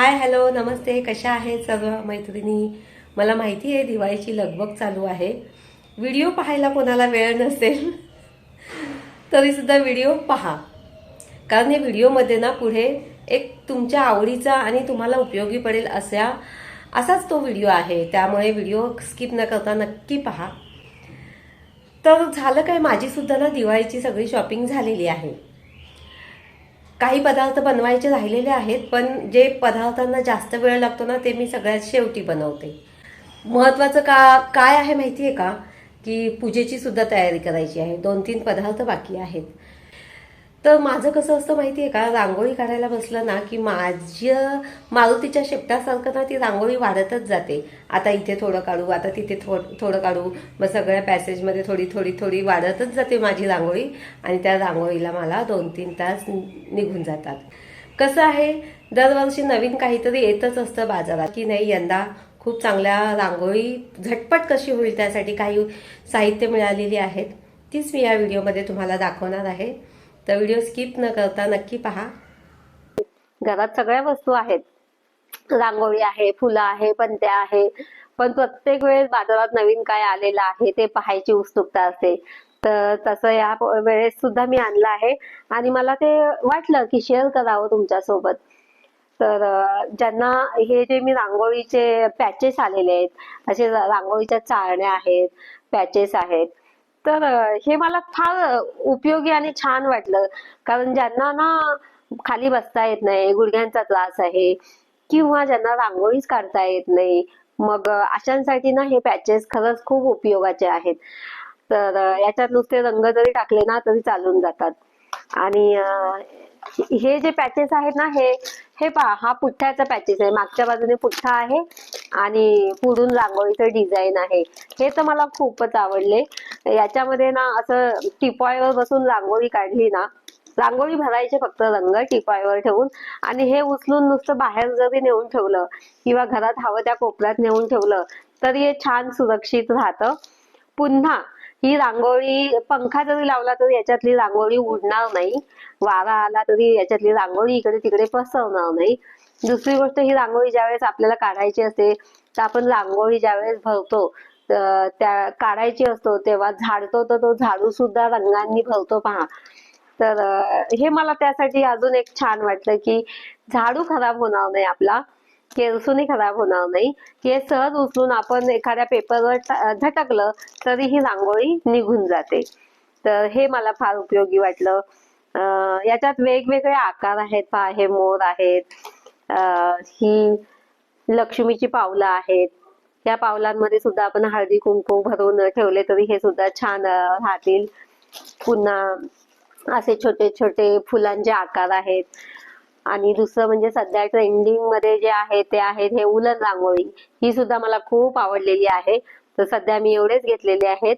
Hi hello नमस्ते कशा आहेत सगळं मैत्रिणी? मला माहिती आहे दिवाळीची लगबग चालू आहे. व्हिडिओ पाहायला कोणाला वेळ नसेल तरीसुद्धा व्हिडिओ पहा. कारण या व्हिडिओमध्ये ना पुढे एक तुमच्या आवडीचा आणि तुम्हाला उपयोगी पडेल असा असाच तो व्हिडिओ आहे. त्यामुळे व्हिडिओ स्किप न करता नक्की पहा. तर झालं काय माझीसुद्धा ना दिवाळीची सगळी शॉपिंग झालेली आहे. काही पदार्थ बनवायचे राहिलेले आहेत पण जे पदार्थांना जास्त वेळ लागतो ना ते मी सगळ्यात शेवटी बनवते. महत्त्वाचं का काय आहे माहिती आहे का? की पूजेची सुद्धा तयारी करायची आहे. दोन तीन पदार्थ बाकी आहेत. तर माझं कसं असतं माहिती आहे का? रांगोळी काढायला बसलं ना की माझ्या मारुतीच्या शेपटासारखं ना ती रांगोळी वाढतच जाते. आता इथे थोडं काढू आता तिथे थोडं थोडं काढू मग सगळ्या पॅसेजमध्ये थोडी थोडी थोडी वाढतच जाते माझी रांगोळी आणि त्या रांगोळीला मला दोन तीन तास निघून जातात. कसं आहे? दरवर्षी नवीन काहीतरी येतच असतं बाजारात की नाही यंदा खूप चांगल्या रांगोळी झटपट कशी होईल त्यासाठी काही साहित्य मिळालेली आहेत. तीच मी या व्हिडिओमध्ये तुम्हाला दाखवणार आहे. तर व्हिडिओ स्किप न करता नक्की पहा. घरात सगळ्या वस्तू आहेत. रांगोळी आहे फुलं आहे पंत्या आहे. पण प्रत्येक वेळेस बाजारात नवीन काय आलेलं आहे ते पाहायची उत्सुकता असते. तर तसं या वेळेस सुद्धा मी आणलं आहे. आणि मला ते वाटलं की शेअर करावं तुमच्यासोबत. तर ज्यांना हे जे मी रांगोळीचे पॅचेस आलेले आहेत असे रांगोळीच्या चाळण्या आहेत पॅचेस आहेत. तर हे मला फार उपयोगी आणि छान वाटलं. कारण ज्यांना ना खाली बसता येत नाही गुडघ्यांचा त्रास आहे किंवा ज्यांना रांगोळीच काढता येत नाही मग अशांसाठी ना हे पॅचेस खरंच खूप उपयोगाचे आहेत. तर याच्यात नुसते रंग जरी टाकले ना तरी चालून जातात. आणि हे जे पॅचेस आहेत ना हे हे पहा हा पुठ्ठ्याचा पॅचेस आहे. मागच्या बाजूने पुठ्ठा आहे आणि पुढून रांगोळीचं डिझाईन आहे. हे तर मला खूपच आवडले. याच्यामध्ये ना असं टिपॉयवर बसून रांगोळी काढली ना रांगोळी भरायचे फक्त रंग टिपॉयवर ठेवून आणि हे उचलून नुसतं बाहेर जरी नेऊन ठेवलं किंवा घरात हवं त्या कोपऱ्यात नेऊन ठेवलं तरी हे छान सुरक्षित राहतं. पुन्हा ही रांगोळी पंखा जरी लावला तरी याच्यातली रांगोळी उडणार नाही. वारा आला तरी याच्यातली रांगोळी इकडे तिकडे पसरणार नाही. दुसरी गोष्ट ही रांगोळी ज्यावेळेस आपल्याला काढायची असते तर आपण रांगोळी ज्यावेळेस भरतो त्या काढायची असतो तेव्हा झाडतो तर तो झाडू सुद्धा रंगांनी भरतो पहा. तर हे मला त्यासाठी अजून एक छान वाटलं की झाडू खराब होणार नाही आपला केरसूनही खराब होणार नाही. हे सहज उचलून आपण एखाद्या पेपरवर झटकलं तरी ही रांगोळी निघून जाते. तर हे मला फार उपयोगी वाटलं. याच्यात वेगवेगळे आकार आहेत पहा हे मोर आहेत. ही लक्ष्मीची पावलं आहेत. या पावलांमध्ये सुद्धा आपण हळदी कुंकू भरून ठेवले तरी हे सुद्धा छान राहतील. पुन्हा असे छोटे छोटे फुलांचे आकार आहेत. आणि दुसरं म्हणजे सध्या ट्रेंडिंगमध्ये जे आहे ते आहेत हे उलन रांगोळी. ही सुद्धा मला खूप आवडलेली आहे. तर सध्या मी एवढेच घेतलेले आहेत.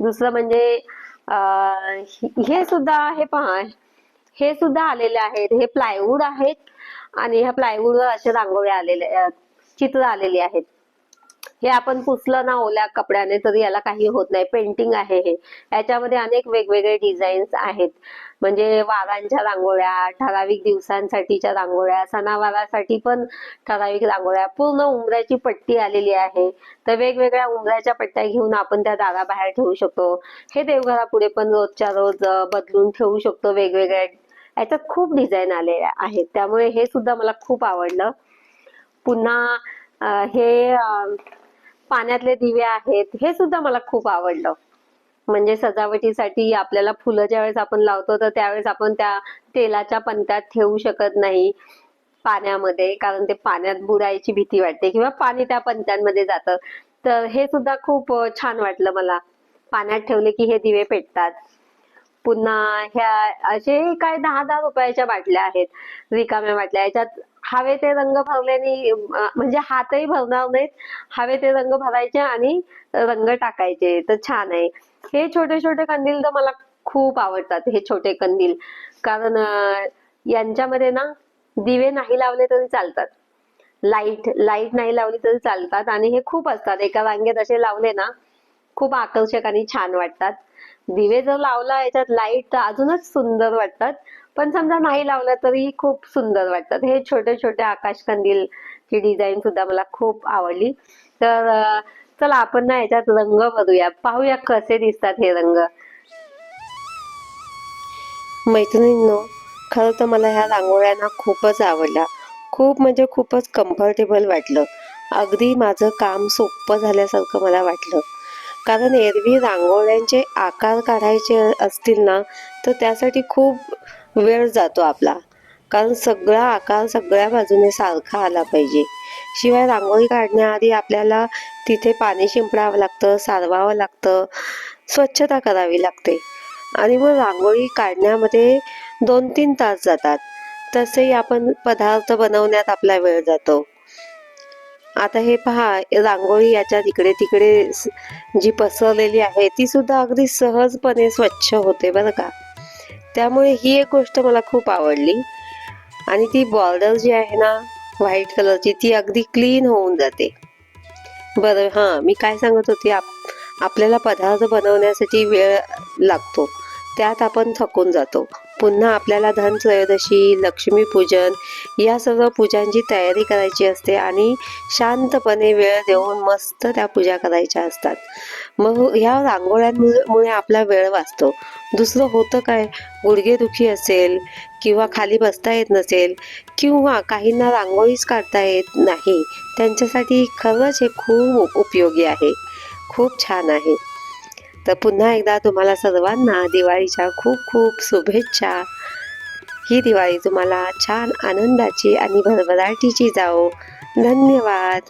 दुसरं म्हणजे हे- सुद्धा हे पहा. हे सुद्धा आलेले आहेत. हे प्लायवूड आहेत. आणि ह्या प्लायवूडवर असे रांगोळी आलेले चित्र आलेली आहेत. हे आपण पुसलं ना ओल्या कपड्याने तरी याला काही होत नाही. पेंटिंग आहे हे. याच्यामध्ये अनेक वेगवेगळे डिझाईन्स आहेत. म्हणजे वारांच्या रांगोळ्या ठराविक दिवसांसाठीच्या रांगोळ्या सणावारासाठी पण ठराविक रांगोळ्या. पूर्ण उंबऱ्याची पट्टी आलेली आहे. तर वेगवेगळ्या उंबऱ्याच्या पट्ट्या घेऊन आपण त्या दाराबाहेर ठेवू शकतो. हे देवघरापुढे पण रोजच्या रोज बदलून ठेवू शकतो वेगवेगळ्या. याच्यात खूप डिझाईन आले आहेत. त्यामुळे हे सुद्धा मला खूप आवडलं. पुन्हा हे पाण्यातले दिवे आहेत हे सुद्धा मला खूप आवडलं. म्हणजे सजावटीसाठी आपल्याला फुलं ज्यावेळेस आपण लावतो तर त्यावेळेस आपण त्या तेलाच्या पंत्यात ठेवू शकत नाही पाण्यामध्ये कारण ते पाण्यात बुडायची भीती वाटते किंवा पाणी त्या पंत्यांमध्ये जातं. तर हे सुद्धा खूप छान वाटलं मला. पाण्यात ठेवले की हे दिवे पेटतात. पुन्हा ह्या असे काय दहा दहा रुपयाच्या बाटल्या आहेत रिकाम्या बाटल्या. याच्यात हवे ते रंग भरल्याने म्हणजे हातही भरणार नाहीत. हवे ते रंग भरायचे आणि रंग टाकायचे. तर छान आहे. हे छोटे छोटे कंदील तर मला खूप आवडतात हे छोटे कंदील. कारण यांच्यामध्ये ना दिवे नाही लावले तरी चालतात. लाइट लाइट नाही लावली तरी चालतात. आणि हे खूप असतात. एका रांगेत असे लावले ना खूप आकर्षक आणि छान वाटतात. दिवे जर लावला याच्यात लाइट तर अजूनच सुंदर वाटतात. पण समजा नाही लावलं तरी खूप सुंदर वाटतात. हे छोटे छोटे आकाशकंदील ची डिझाईन सुद्धा मला खूप आवडली. तर चला आपण ना याच्यात रंग भरूया पाहूया कसे दिसतात हे रंग. मैत्रिणींनो खरं तर मला ह्या रांगोळ्यांना खूपच आवडल्या खूप म्हणजे खूपच कम्फर्टेबल वाटलं. अगदी माझं काम सोपं झाल्यासारखं मला वाटलं. कारण एरवी रांगोळ्यांचे आकार काढायचे असतील ना तर त्यासाठी खूप वेळ जातो आपला. कारण सगळा आकार सगळ्या बाजूने सारखा आला पाहिजे. शिवाय रांगोळी काढण्याआधी आपल्याला तिथे पाणी शिंपडावं लागतं सारवावं लागतं स्वच्छता करावी लागते. आणि मग रांगोळी काढण्यामध्ये दोन तीन तास जातात. तसेही आपण पदार्थ बनवण्यात आपला वेळ जातो. आता हे पहा रांगोळी याच्या तिकडे तिकडे स- जी पसरलेली आहे ती सुद्धा अगदी सहजपणे स्वच्छ होते बरं का. त्यामुळे ही एक गोष्ट मला खूप आवडली. आणि ती बॉर्डर जी आहे ना व्हाईट कलरची ती अगदी क्लीन होऊन जाते. बरं हां मी काय सांगत होते आप आपल्याला पदार्थ बनवण्यासाठी वेळ लागतो. त्यात आपण थकून जातो. पुन्हा आपल्याला धनत्रयोदशी लक्ष्मीपूजन या सर्व पूजांची तयारी करायची असते आणि शांतपणे वेळ देऊन मस्त त्या पूजा करायच्या असतात. मग ह्या रांगोळ्यांमुळे मुळे आपला वेळ वाचतो. दुसरं होतं काय? गुडघेदुखी असेल किंवा खाली बसता येत नसेल किंवा काहींना रांगोळीच काढता येत नाही त्यांच्यासाठी खरंच हे खूप उपयोगी आहे. खूप छान आहे. तर पुन्हा एकदा तुम्हाला सर्वांना दिवाळीच्या खूप खूप शुभेच्छा. ही दिवाळी तुम्हाला छान आनंदाची आणि भरभराटीची जाओ धन्यवाद.